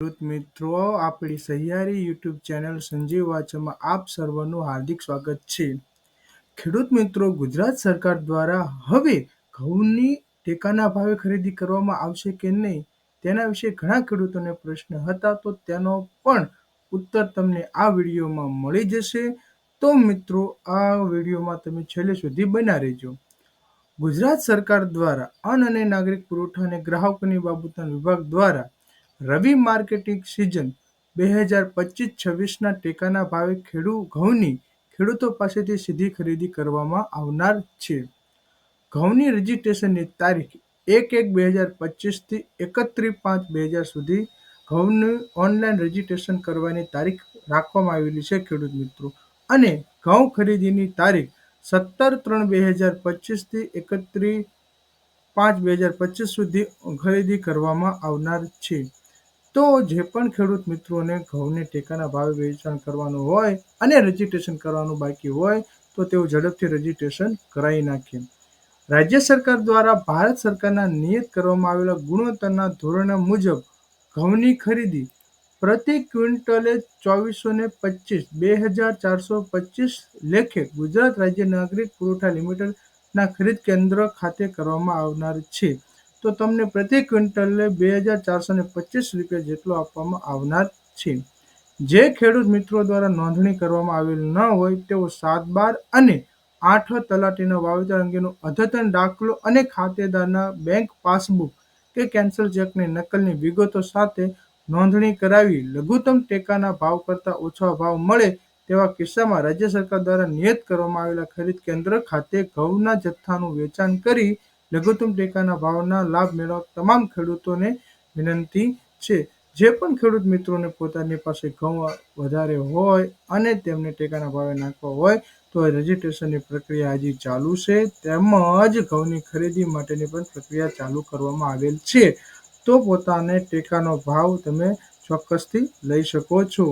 ખેડૂત મિત્રો, આપણી સહિયારી યુટ્યુબ ચેનલ સંજીવ વાચમાં આપ સર્વનું હાર્દિક સ્વાગત છે. ખેડૂત મિત્રો, ગુજરાત સરકાર દ્વારા હવે ઘઉંની ટેકાના ભાવે ખરીદી કરવામાં આવશે કે નહીં? તેના વિશે ઘણા ખેડૂતોને પ્રશ્ન હતા, તો તેનો પણ ઉત્તર તમને આ વિડીયોમાં મળી જશે. તો મિત્રો, આ વિડીયોમાં તમે છેલ્લે સુધી બના રહેજો. ગુજરાત સરકાર દ્વારા અન્ન અને નાગરિક પુરવઠા અને ગ્રાહકોની બાબતોના વિભાગ દ્વારા રવિ માર્કેટિંગ સિઝન બે હજાર પચીસ છવ્વીસના ટેકાના ભાવે ખેડૂ ઘઉંની ખેડૂતો પાસેથી સીધી ખરીદી કરવામાં આવનાર છે. ઘઉંની રજીસ્ટ્રેશનની તારીખ એક એક બે હજાર પચીસથી એકત્રીસ પાંચ બે હજાર સુધી ઘઉંનું ઓનલાઈન રજીસ્ટ્રેશન કરવાની તારીખ રાખવામાં આવેલી છે ખેડૂત મિત્રો. અને ઘઉં ખરીદીની તારીખ સત્તર ત્રણ બે હજાર પચીસથી એકત્રીસ પાંચ બે હજાર પચીસ સુધી ખરીદી કરવામાં આવનાર છે. તો જે પણ ખેડૂત મિત્રોને ઘઉંને ટેકાના ભાવે વેચાણ કરવાનું હોય અને રજીસ્ટ્રેશન કરવાનું બાકી હોય, તો તેઓ ઝડપથી રજીસ્ટ્રેશન કરાવી નાખે. રાજ્ય સરકાર દ્વારા ભારત સરકારના નિયત કરવામાં આવેલા ગુણવત્તાના ધોરણો મુજબ ઘઉંની ખરીદી પ્રતિ ક્વિન્ટલે ચોવીસો ને પચીસ, બે હજાર ચારસો પચીસ લેખે ગુજરાત રાજ્ય નાગરિક પુરવઠા લિમિટેડના ખરીદ કેન્દ્ર ખાતે કરવામાં આવનાર છે. તો તમને પ્રતિ ક્વિન્ટલે બે હજાર ચારસો ને પચીસ રૂપિયા જેટલો આપવામાં આવનાર છે. જે ખેડૂત મિત્રો દ્વારા નોંધણી કરવામાં આવેલ ન હોય તેઓ સાત બાર અને આઠ તલાટીના વાવેતર અંગેનો અદ્યતન દાખલો અને ખાતેદારના બેંક પાસબુક કે કેન્સલ ચેકની નકલની વિગતો સાથે નોંધણી કરાવી લઘુત્તમ ટેકાના ભાવ કરતાં ઓછા ભાવ મળે તેવા કિસ્સામાં રાજ્ય સરકાર દ્વારા નિયત કરવામાં આવેલા ખરીદ કેન્દ્ર ખાતે ઘઉંના જથ્થાનું વેચાણ કરી લઘુત્તમ ટેકાના ભાવના લાભ મેળવવા તમામ ખેડૂતોને વિનંતી છે. જે પણ ખેડૂત મિત્રોને પોતાની પાસે ઘઉં વધારે હોય અને તેમને ટેકાના ભાવે નાખવા હોય તો રજીસ્ટ્રેશનની પ્રક્રિયા હજી ચાલુ છે. તેમજ ઘઉંની ખરીદી માટેની પણ પ્રક્રિયા ચાલુ કરવામાં આવેલ છે. તો પોતાને ટેકાનો ભાવ તમે ચોક્કસથી લઈ શકો છો.